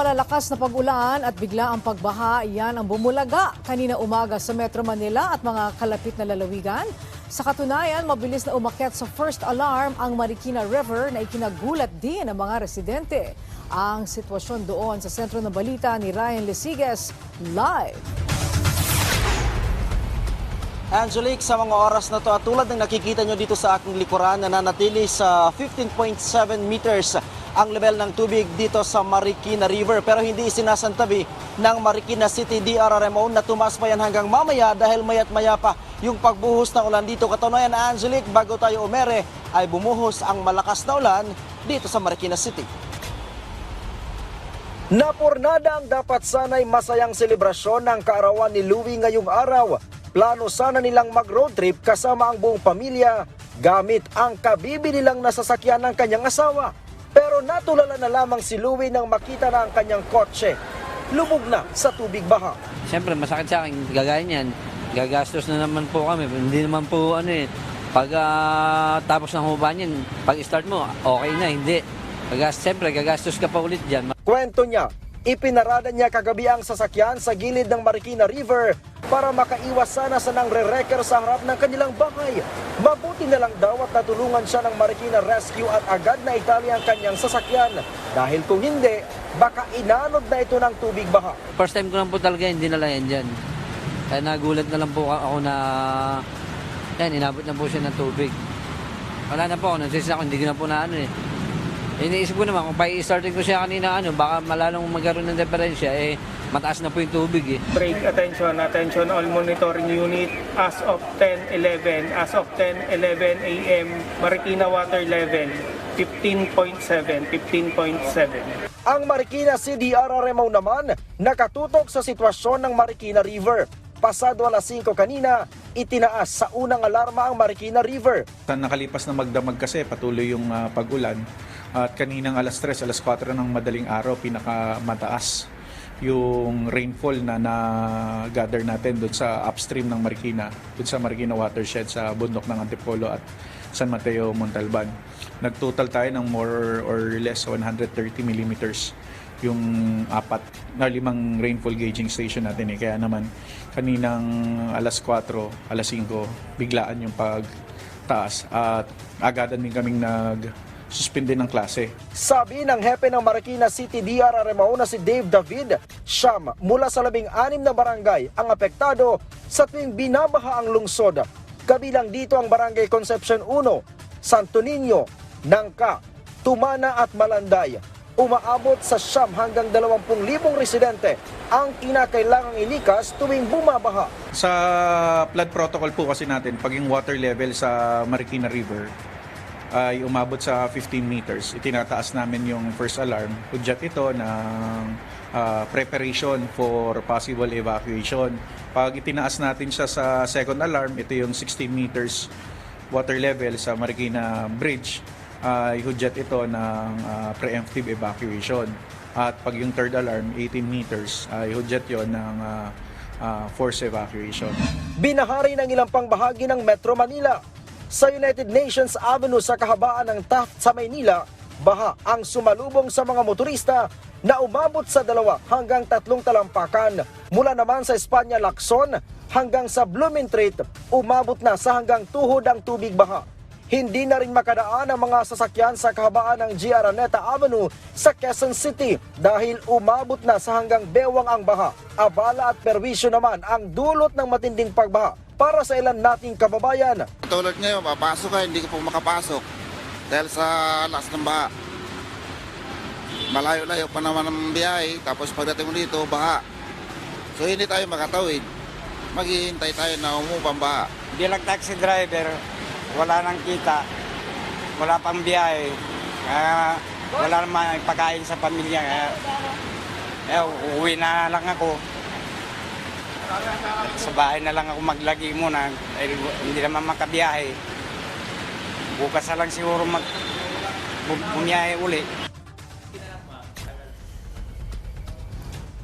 malalakas na pag-ulan at bigla ang pagbaha, yan ang bumulaga kanina umaga sa Metro Manila at mga kalapit na lalawigan. Sa katunayan, mabilis na umakyat sa first alarm ang Marikina River na ikinagulat din ng mga residente. Ang sitwasyon doon sa sentro ng balita ni Ryan Lesiges live. Angelique, sa mga oras na to at tulad ng nakikita nyo dito sa aking likuran, nananatili sa 15.7 meters ang level ng tubig dito sa Marikina River. Pero hindi isinasantabi ng Marikina City DRRMO na tumaas pa yan hanggang mamaya dahil mayat maya pa yung pagbuhos ng ulan dito. Katunayan, Angelique, bago tayo umere ay bumuhos ang malakas na ulan dito sa Marikina City. Napurnada ang dapat sana'y masayang selebrasyon ng kaarawan ni Louie ngayong araw. Plano sana nilang mag-road trip kasama ang buong pamilya gamit ang kabibi nilang nasasakyan ng kanyang asawa. Pero natulala na lamang si Louie nang makita na ang kanyang kotse. Lubog na sa tubig baha. Siyempre, masakit sa akin, gagaya niyan. Gagastos na naman po kami. Hindi naman po ano eh. Pag ah, tapos ng huba niyan, pag start mo, okay na, hindi. Gagas, siyempre, gagastos ka pa ulit dyan. Kwento niya, ipinarada niya kagabi ang sasakyan sa gilid ng Marikina River para makaiwas sana sa nang re-wrecker sa harap ng kanilang bahay. Mabuti na lang daw at natulungan siya ng Marikina Rescue at agad na itali ang kanyang sasakyan. Dahil kung hindi, baka inanod na ito ng tubig baha. First time ko lang po talaga, hindi na lang yan dyan. Kaya nagulat na lang po ako na, yan, inabot na po siya ng tubig. Wala na po ako, nagsisisa ako, hindi ko na po na ano eh. Iniisip ko naman, kung pa-i-starting ko siya kanina, ano, baka malalong magkaroon ng diferensya, eh, mataas na po yung tubig eh. break attention, attention all monitoring unit as of 10:11, as of 10:11 a.m. Marikina water level 15.7, 15.7. Ang Marikina CDRRMO naman nakatutok sa sitwasyon ng Marikina River. Pasado alas 5 kanina, itinaas sa unang alarma ang Marikina River. Sa nakalipas na magdamag kasi patuloy yung ah, pag-ulan at kaninang alas 3, alas 4 ng madaling araw pinakamataas yung rainfall na na-gather natin doon sa upstream ng Marikina, doon sa Marikina watershed sa bundok ng Antipolo at San Mateo, Montalban. Nagtotal tayo ng more or less 130 millimeters yung apat na limang rainfall gauging station natin eh. Kaya naman kaninang alas 4, alas 5, biglaan yung pagtaas at agadan din kaming nag suspende ng klase. Sabi ng hepe ng Marikina City DRRMO na si Dave David, siyam mula sa labing anim na barangay ang apektado sa tuwing binabaha ang lungsod. Kabilang dito ang Barangay Concepcion 1, Santo Niño, Nangka, Tumana at Malanday. Umaabot sa siyam hanggang 20,000 residente ang kinakailangang ilikas tuwing bumabaha. Sa flood protocol po kasi natin, pag yung water level sa Marikina River ay umabot sa 15 meters, itinataas namin yung first alarm. Hudyat ito ng ah, preparation for possible evacuation. Pag itinaas natin siya sa second alarm, ito yung 16 meters water level sa Marikina Bridge, ay hudyat ito ng ah, preemptive evacuation. At pag yung third alarm, 18 meters, ay hudyat yon ng ah, ah, force evacuation. Binahari ng ilang pang bahagi ng Metro Manila. Sa United Nations Avenue sa kahabaan ng Taft sa Maynila, baha ang sumalubong sa mga motorista na umabot sa dalawa hanggang tatlong talampakan. Mula naman sa Espanya Lacson hanggang sa Blumentritt, umabot na sa hanggang tuhod ang tubig baha. Hindi na rin makadaan ang mga sasakyan sa kahabaan ng G. Araneta Avenue sa Quezon City dahil umabot na sa hanggang bewang ang baha. Abala at perwisyo naman ang dulot ng matinding pagbaha para sa ilan nating kababayan. Tulad ngayon, papasok ka, hindi ka po makapasok dahil sa lakas ng baha. Malayo-layo pa naman ang biyahe, tapos pagdating mo dito, baha. So hindi tayo makatawid. Maghihintay tayo na umupang baha. bilang taxi driver, wala nang kita, wala pang biyahe, kaya wala naman pagkain sa pamilya. Kaya, eh, uuwi na lang ako. Sa bahay na lang ako maglagi muna, dahil hindi naman makabiyahe. Bukas na lang siguro mag bu- bumiyahe uli.